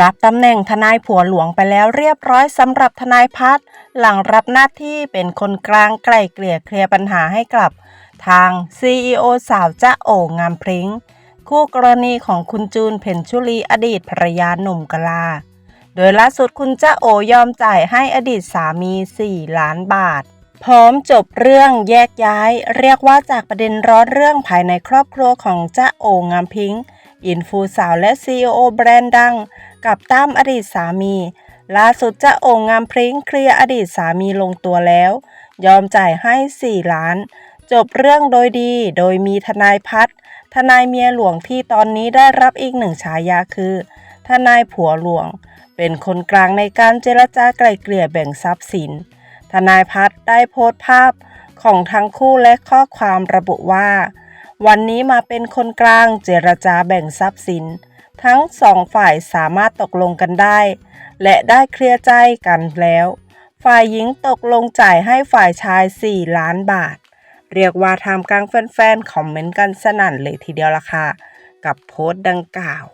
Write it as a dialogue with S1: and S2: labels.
S1: รับตำแหน่งทนายผัวหลวงไปแล้วเรียบร้อยสำหรับทนายพัฒน์หลังรับหน้าที่เป็นคนกลางไกล่เกลี่ยเคลียร์ปัญหาให้กับ ทาง CEO สาวจ้าโองามพริ้ง คู่กรณีของคุณจูนเพ็ญชุลีอดีตภรรยาหนุ่มกลา โดยล่าสุดคุณจ้าโอยอมจ่ายให้อดีตสามี 4 ล้านบาท พร้อมจบเรื่องแยกย้าย เรียกว่าจากประเด็นร้อนเรื่องภายในครอบครัวของจ้าโองามพิงค์ อินฟูสาวและ CEO แบรนด์ดัง กับตั้มอดีตสามี ล่าสุดจ้าโองงามพริ้งเคลียร์อดีตสามีลงตัวแล้ว ยอมจ่ายให้ 4 ล้าน จบเรื่องโดยดี โดยมีทนายพัฒน์ทนายเมียหลวงที่ตอนนี้ได้รับอีกหนึ่งฉายาคือ ทนายผัวหลวง เป็นคนกลางในการเจรจาไกล่เกลี่ยแบ่งทรัพย์สิน ทนายพัฒน์ได้โพสต์ภาพของทั้งคู่และข้อความระบุว่า วันนี้มาเป็นคนกลางเจรจาแบ่งทรัพย์สิน ทั้งสองฝ่ายสามารถตกลงกันได้ และได้เคลียร์ใจกันแล้ว ฝ่ายหญิงตกลงจ่ายให้ฝ่ายชาย 4 ล้านบาท เรียกว่าทำกลางแฟนๆคอมเมนต์กันสนั่นเลยทีเดียวล่ะค่ะ กับโพสต์ดังกล่าว